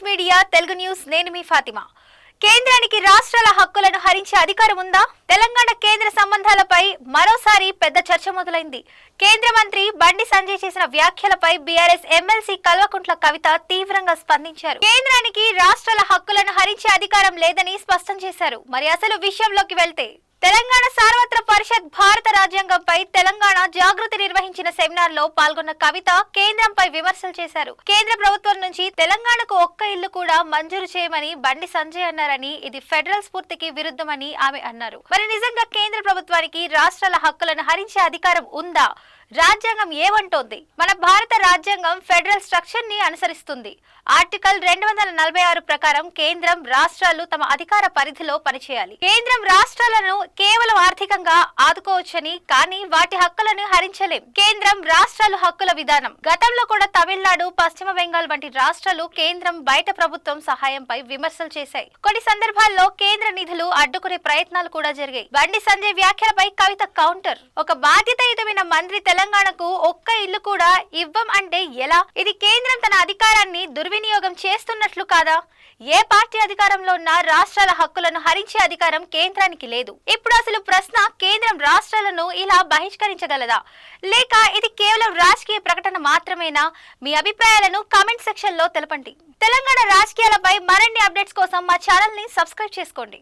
Right media Telugu news నేను మీ ఫాతిమా. కేంద్రానికి రాష్ట్రాల హక్కులను హరించే అధికారం ఉందా? తెలంగాణ కేంద్ర సంబంధాలపై మరోసారి పెద్ద చర్చ మొదలైంది. కేంద్ర మంత్రి బండి సంజయ్ చేసిన వ్యాఖ్యలపై బీఆర్ఎస్ ఎమ్మెల్సీ కల్వకుంట్ల కవిత తీవ్రంగా స్పందించారు. కేంద్రానికి రాష్ట్రాల హక్కులను హరించే అధికారం లేదని స్పష్టం చేశారు. మరి అసలు విషయంలోకి వెళ్తే తెలంగాణ సార్వత్ర పరిషత్ భారత రాజ్యాంగంపై తెలంగాణ నిర్వహించిన సెమినార్లో పాల్గొన్న కవిత కేంద్రంపై విమర్శలు చేశారు. కేంద్ర ప్రభుత్వం నుంచి తెలంగాణకు ఒక్క ఇల్లు కూడా మంజూరు చేయమని బండి సంజయ్ అన్నారని ఇది ఫెడరల్ స్ఫూర్తికి విరుద్ధమని ఆమె అన్నారు. మరి నిజంగా కేంద్ర ప్రభుత్వానికి రాష్ట్రాల హక్కులను హరించే అధికారం ఉందా? రాజ్యాంగం ఏమంటోంది? మన భారత రాజ్యాంగం ఫెడరల్ స్ట్రక్చర్ని అనుసరిస్తుంది. ఆర్టికల్ రెండు వందల నలభై ఆరు ప్రకారం కేంద్రం రాష్ట్రాలు తమ అధికార పరిధిలో పనిచేయాలి. కేంద్రం రాష్ట్రాలను కేవలం ఆర్థికంగా ఆదుకోవచ్చని కానీ వాటి హక్కులను హరించలేం. కేంద్రం రాష్ట్రాలు హక్కుల విధానం. గతంలో కూడా తమిళనాడు పశ్చిమ బెంగాల్ వంటి రాష్ట్రాలు కేంద్రం బయట ప్రభుత్వం సహాయంపై విమర్శలు చేశాయి. కొన్ని సందర్భాల్లో కేంద్ర నిధులు అడ్డుకునే ప్రయత్నాలు కూడా జరిగాయి. బండి సంజయ్ వ్యాఖ్యలపై కవిత కౌంటర్. ఒక బాధ్యతయుతమైన మంత్రి తెలంగాణకు ఒక్క ఇల్లు కూడా ఇవ్వం అంటే ఎలా? ఇది కేంద్రం తన అధికారాన్ని దుర్వినియోగం చేస్తున్నట్లు కాదా? ఏ పార్టీ అధికారంలో ఉన్న రాష్ట్రాల హక్కులను హరించే అధికారం కేంద్రానికి లేదు. ఇప్పుడు అసలు ప్రశ్న కేంద్రం రాష్ట్రాలను ఇలా బహిష్కరించగలదా? లేక ఇది కేవలం రాజకీయ ప్రకటన మాత్రమేనా? మీ అభిప్రాయాలను కామెంట్ సెక్షన్లో తెలపండి. తెలంగాణ రాజకీయాలపై మరిన్ని అప్డేట్స్ కోసం మా ఛానల్ని సబ్స్క్రైబ్ చేసుకోండి.